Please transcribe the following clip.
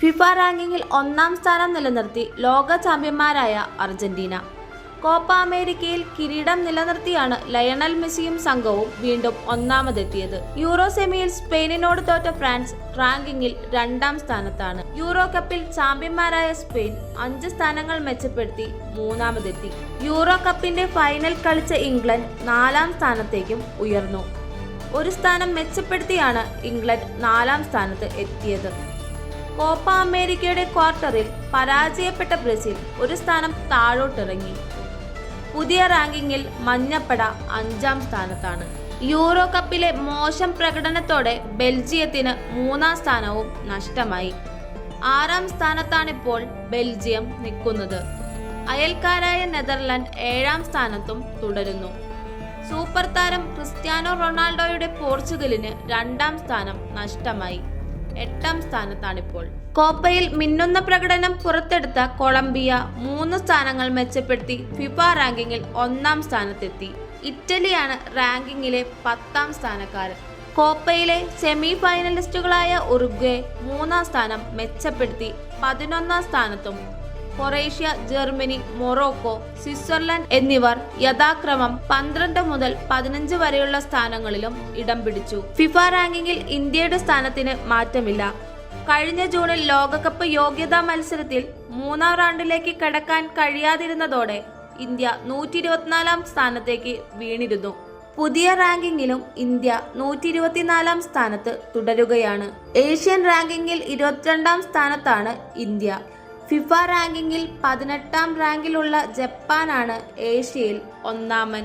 FIFA റാങ്കിങ്ങിൽ ഒന്നാം സ്ഥാനം നിലനിർത്തി ലോക ചാമ്പ്യന്മാരായ അർജന്റീന. കോപ്പ അമേരിക്കയിൽ കിരീടം നിലനിർത്തിയാണ് ലയണൽ മെസ്സിയും സംഘവും വീണ്ടും ഒന്നാമതെത്തിയത്. യൂറോ സെമിയിൽ സ്പെയിനിനോട് തോറ്റ ഫ്രാൻസ് റാങ്കിങ്ങിൽ രണ്ടാം സ്ഥാനത്താണ്. യൂറോ കപ്പിൽ ചാമ്പ്യന്മാരായ സ്പെയിൻ അഞ്ച് സ്ഥാനങ്ങൾ മെച്ചപ്പെടുത്തി മൂന്നാമതെത്തി. യൂറോ കപ്പിന്റെ ഫൈനൽ കളിച്ച ഇംഗ്ലണ്ട് നാലാം സ്ഥാനത്തേക്കും ഉയർന്നു. ഒരു സ്ഥാനം മെച്ചപ്പെടുത്തിയാണ് ഇംഗ്ലണ്ട് നാലാം സ്ഥാനത്ത് എത്തിയത്. കോപ്പ അമേരിക്കയുടെ ക്വാർട്ടറിൽ പരാജയപ്പെട്ട ബ്രസീൽ ഒരു സ്ഥാനം താഴോട്ടിറങ്ങി. പുതിയ റാങ്കിങ്ങിൽ മഞ്ഞപ്പട അഞ്ചാം സ്ഥാനത്താണ്. യൂറോ കപ്പിലെ മോശം പ്രകടനത്തോടെ ബെൽജിയത്തിന് മൂന്നാം സ്ഥാനവും നഷ്ടമായി. ആറാം സ്ഥാനത്താണിപ്പോൾ ബെൽജിയം നിൽക്കുന്നത്. അയൽക്കാരായ നെതർലൻഡ് ഏഴാം സ്ഥാനത്തും തുടരുന്നു. സൂപ്പർ താരം ക്രിസ്ത്യാനോ റൊണാൾഡോയുടെ പോർച്ചുഗലിന് രണ്ടാം സ്ഥാനം നഷ്ടമായി. എട്ടാം സ്ഥാനത്താണിപ്പോൾ. കോപ്പയിൽ മിന്നുന്ന പ്രകടനം പുറത്തെടുത്ത കൊളംബിയ മൂന്ന് സ്ഥാനങ്ങൾ മെച്ചപ്പെടുത്തി ഫിഫ റാങ്കിങ്ങിൽ ഒന്നാം സ്ഥാനത്തെത്തി. ഇറ്റലിയാണ് റാങ്കിങ്ങിലെ പത്താം സ്ഥാനക്കാരൻ. കോപ്പയിലെ സെമി ഫൈനലിസ്റ്റുകളായ ഉറുഗ്വെ മൂന്നാം സ്ഥാനം മെച്ചപ്പെടുത്തി പതിനൊന്നാം സ്ഥാനത്തും കൊറേഷ്യ ജർമ്മനി മൊറോക്കോ സ്വിറ്റ്സർലൻഡ് എന്നിവർ യഥാക്രമം പന്ത്രണ്ട് മുതൽ പതിനഞ്ച് വരെയുള്ള സ്ഥാനങ്ങളിലും ഇടം പിടിച്ചു. ഫിഫ റാങ്കിങ്ങിൽ ഇന്ത്യയുടെ സ്ഥാനത്തിന് മാറ്റമില്ല. കഴിഞ്ഞ ജൂണിൽ ലോകകപ്പ് യോഗ്യതാ മത്സരത്തിൽ മൂന്നാം റൗണ്ടിലേക്ക് കടക്കാൻ കഴിയാതിരുന്നതോടെ ഇന്ത്യ നൂറ്റി ഇരുപത്തിനാലാം സ്ഥാനത്തേക്ക് വീണിരുന്നു. പുതിയ റാങ്കിങ്ങിലും ഇന്ത്യ നൂറ്റി ഇരുപത്തിനാലാം സ്ഥാനത്ത് തുടരുകയാണ്. ഏഷ്യൻ റാങ്കിങ്ങിൽ ഇരുപത്തിരണ്ടാം സ്ഥാനത്താണ് ഇന്ത്യ. ഫിഫ റാങ്കിങ്ങിൽ പതിനെട്ടാം റാങ്കിലുള്ള ജപ്പാനാണ് ഏഷ്യയിൽ ഒന്നാമൻ.